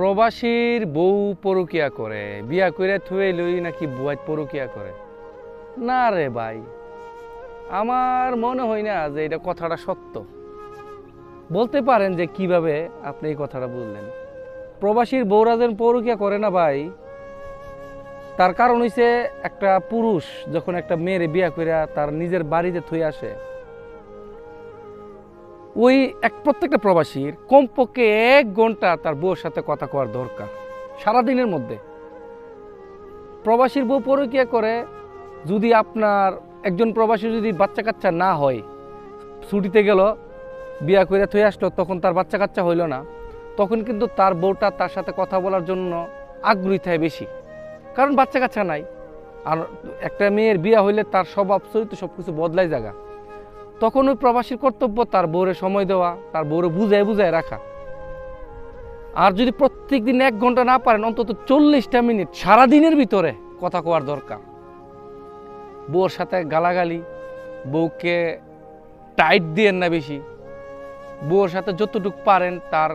প্রবাসীর বউ পরকিয়া করে, বিয়া করে থুয়ে লই নাকি বুয়াত পরকিয়া করে? না রে ভাই, আমার মনে হয় না যে এটা কথাটা সত্য। বলতে পারেন যে কীভাবে আপনি এই কথাটা বললেন। প্রবাসীর বউরা যেন পরকিয়া করে না ভাই, তার কারণ হইছে একটা পুরুষ যখন একটা মেয়ের বিয়া কইরা তার নিজের বাড়িতে থুই আসে ওই এক প্রত্যেকটা প্রবাসীর কমপক্ষে এক ঘণ্টা তার বউর সাথে কথা কওয়ার দরকার, সারাদিনের মধ্যে। প্রবাসীর বউ পরে পরকিয়া করে, যদি আপনার একজন প্রবাসী যদি বাচ্চা কাচ্চা না হয়, ছুটিতে গেল, বিয়া করে থয়ে আসলো, তখন তার বাচ্চা কাচ্চা হইল না। তখন কিন্তু তার বউটা তার সাথে কথা বলার জন্য আগ্রহী থাকে বেশি। কারণ বাচ্চা কাচ্চা নাই। আর একটা মেয়ের বিয়া হইলে তার স্বভাব, চরিত্র সব কিছু বদলাই জায়গা। তখন ওই প্রবাসীর কর্তব্য তার বউরে সময় দেওয়া, তার বউরে বুঝায় বুঝায় রাখা। আর যদি প্রত্যেক দিন এক ঘণ্টা না পারেন, অন্তত চল্লিশটা মিনিট সারাদিনের ভিতরে কথা কোয়ার দরকার। বউর সাথে গালাগালি, বউকে টাইট দিয়েন না বেশি। বউর সাথে যতটুকু পারেন তার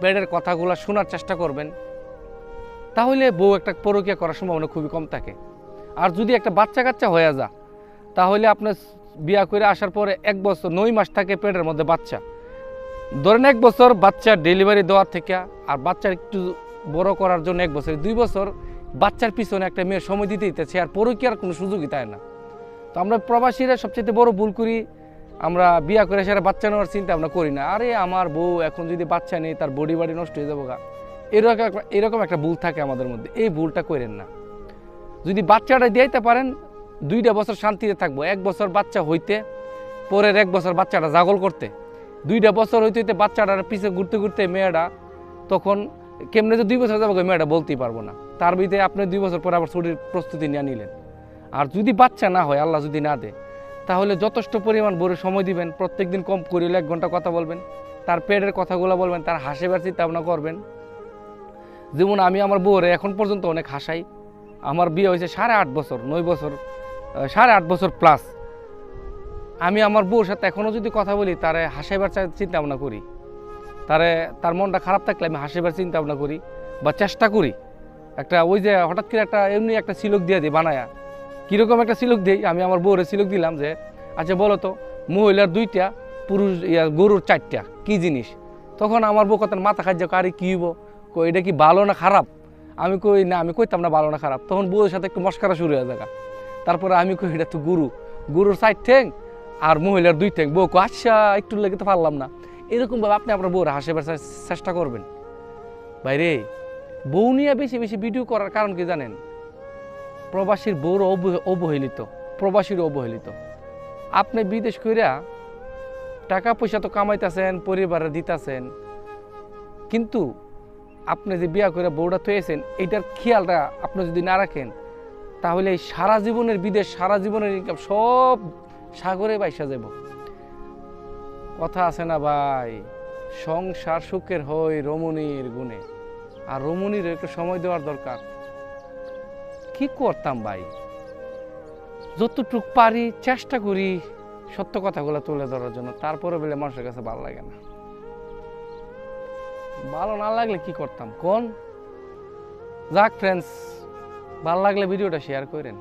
বেডের কথাগুলো শোনার চেষ্টা করবেন। তাহলে বউ একটা পরকিয়া করার সম্ভাবনা খুবই কম থাকে। আর যদি একটা বাচ্চা কাচ্চা হয়ে যা তাহলে আপনার বিয়া করে আসার পরে এক বছর, নয় মাস থাকে পেটের মধ্যে বাচ্চা। ধরেন এক বছর বাচ্চা ডেলিভারি দেওয়ার থেকে আর বাচ্চার একটু বড় করার জন্য এক বছর, দুই বছর বাচ্চার পিছনে একটা মেয়ের সময় দিতে দিতেছে, আর পরকিয়ার কোনো সুযোগই তাই না? তো আমরা প্রবাসীরা সবচেয়ে বড় ভুল করি, আমরা বিয়া করে সেটা বাচ্চা নেওয়ার চিন্তা আমরা করি না। আরে আমার বউ এখন যদি বাচ্চা নেই, তার বডি বাড়ি নষ্ট হয়ে যাব গা। এরকম এরকম একটা ভুল থাকে আমাদের মধ্যে, এই ভুলটা করেন না। যদি বাচ্চাটা দিতে পারেন দুইটা বছর শান্তিতে থাকব। এক বছর বাচ্চা হইতে, পরের এক বছর বাচ্চাটা জাগল করতে। দুইটা বছর হইতে হইতে বাচ্চাটার পিছে ঘুরতে ঘুরতে মেয়েটা তখন কেমনে যে দুই বছর যাব মেয়েটা বলতেই পারব না। তার ভিতরে আপনি দুই বছর পরে আবার ছুটির প্রস্তুতি নিয়ে নিলেন। আর যদি বাচ্চা না হয়, আল্লাহ যদি না দেয় তাহলে যথেষ্ট পরিমাণ বড় সময় দিবেন, প্রত্যেকদিন কম করিলে এক ঘণ্টা কথা বলবেন, তার পেটের কথাগুলো বলবেন, তার হাসিবার ভাবনা করবেন। যেমন আমি আমার বউরে এখন পর্যন্ত অনেক হাসাই। আমার বিয়ে হয়েছে সাড়ে আট বছর, নয় বছর সাড়ে আট বছর প্লাস আমি আমার বউর সাথে এখনও যদি কথা বলি, তারে হাসাইবার চিন্তা ভাবনা করি। তারে, তার মনটা খারাপ থাকলে আমি হাসাইবার চিন্তা ভাবনা করি বা চেষ্টা করি। একটা ওই যে হঠাৎ করে একটা এমনি একটা সিলক দিয়ে দিই বানায়া। কীরকম একটা সিলক দিই? আমি আমার বউরে সিলক দিলাম যে আচ্ছা বলো তো, মহিলার দুইটা, পুরুষ ইয়া, গরুর চারটা, কি জিনিস? তখন আমার বউ কথা মাথা খাদ্য কারি কী হইব? কই এটা কি ভালো না খারাপ? আমি কই, না, আমি কইতাম না ভালো না খারাপ। তখন বউয়ের সাথে একটু মস্কারা শুরু হয়ে যাগা তারপরে আমি কই এটা তো গুরু। গুরুর সাইড ঠ্যাং আর মহিলার দুই ঠ্যাং বউ কই, আচ্ছা একটু লেগে তো পারলাম না। এরকমভাবে আপনি আপনার বউর হাসিবার চেষ্টা করবেন। বাইরে বউ নিয়ে বেশি বেশি ভিডিও করার কারণ কি জানেন? প্রবাসীর বউর অবহেলিত প্রবাসীর অবহেলিত। আপনি বিদেশ কইরা টাকা পয়সা তো কামাইতেছেন পরিবারে দিতেছেন। কিন্তু আপনি যে বিয়া করে বউটা থয়েছেন এইটার খেয়ালটা আপনি যদি না রাখেন তাহলে এই সারা জীবনের বিদেশ, সারা জীবনের ইনকাম সব সাগরে বাইসা যাব। কথা আছে না ভাই, সংসার সুখের হয় রমণীর গুণে। আর রমণীর একটু সময় দেওয়ার দরকার। কি করতাম ভাই? যতটুক পারি চেষ্টা করি সত্য কথাগুলো তুলে ধরার জন্য, তারপরে বলে মানুষের কাছে ভালো লাগে না। ভালো না লাগলে কি করতাম? কোন? যাক ফ্রেন্ডস ভালো লাগলে ভিডিওটা শেয়ার করেন।